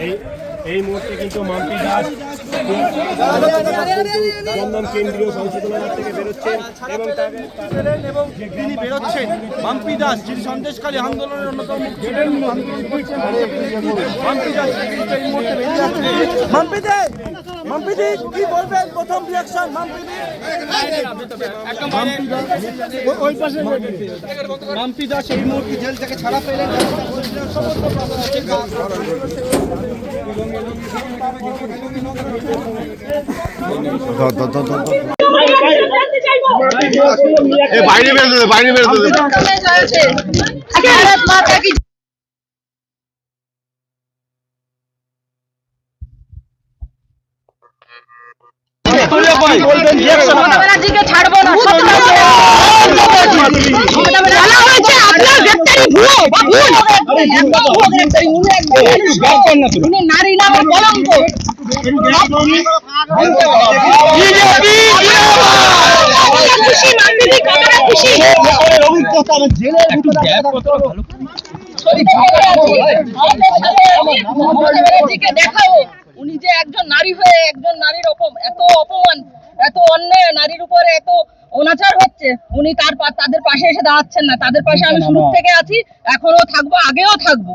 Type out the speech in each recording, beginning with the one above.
এই এই মুহূর্তে কিন্তু মাম্পি দাস দমদম কেন্দ্রীয় সংশোধনাগার থেকে বেরোচ্ছেন এবং এবং তিনি বেরোচ্ছেন মাম্পি দাস যিনি সন্দেশকালী আন্দোলনের অন্যতম মাম্পি দাস এই মুহূর্তে বেরিয়ে মাম্পি দে মাম্পিদি কি বলবেন? প্রথম রিয়াকশন মাম্পিদি ওই পাশে মাম্পি দাস মুহূর্তে জেল থেকে ছাড়া পেলেন বাইরে বেরোতে বাইরে বেরোতে একদম উনি নারী নামের কলঙ্ক। খুশি মান্দিদি কতটা খুশি? দেখাবো উনি যে একজন নারী হয়ে একজন নারীর এত অপমান এত অন্যায় নারীর উপরে এত অনাচার হচ্ছে উনি তার তাদের পাশে এসে দাঁড়াচ্ছেন না। তাদের পাশে আমি শুরু থেকে আছি এখনও থাকব আগেও থাকব।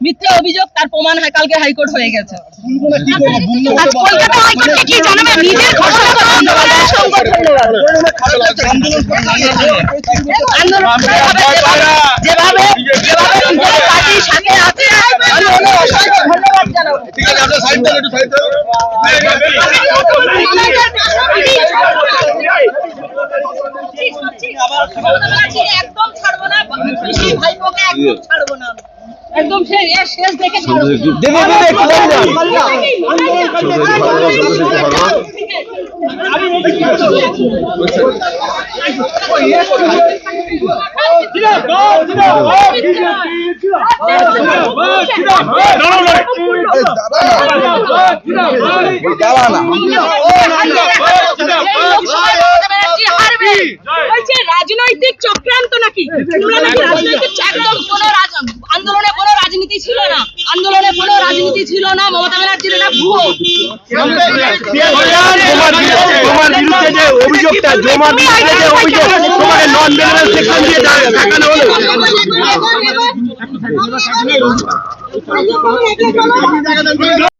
মিথ্যা অভিযোগ তার প্রমাণ হয় কালকে হাইকোর্ট হয়ে গেছে। কলকাতা হাইকোর্টে কি জানাবে? নিজের ঘোষণা তো আন্দোলনের সংগঠন আন্দোলন যেভাবে যেভাবে পার্টির সাথে আছে আমি ওনার অসংখ্য ধন্যবাদ জানাব ঠিক আছে, আপনার সাইড দেন, একটু সাইড দেন। একদম ছাড়বো না ভাইপোকে একদম ছাড়বো না একদম শেষ দেখে ছাড়বো রাজনৈতিক চক্রান্ত নাকি নাকি রাজনৈতিক কোনো আন্দোলনে কোনো রাজনীতি ছিল না। আন্দোলনে ছিল না মমতা ব্যানার্জির এটা ভুয়ো। তোমার বিরুদ্ধে যে অভিযোগটা জমা বিরুদ্ধে যে অভিযোগ তোমাকে নন বেনারেল সেকশন দিয়ে দেখানো হলো।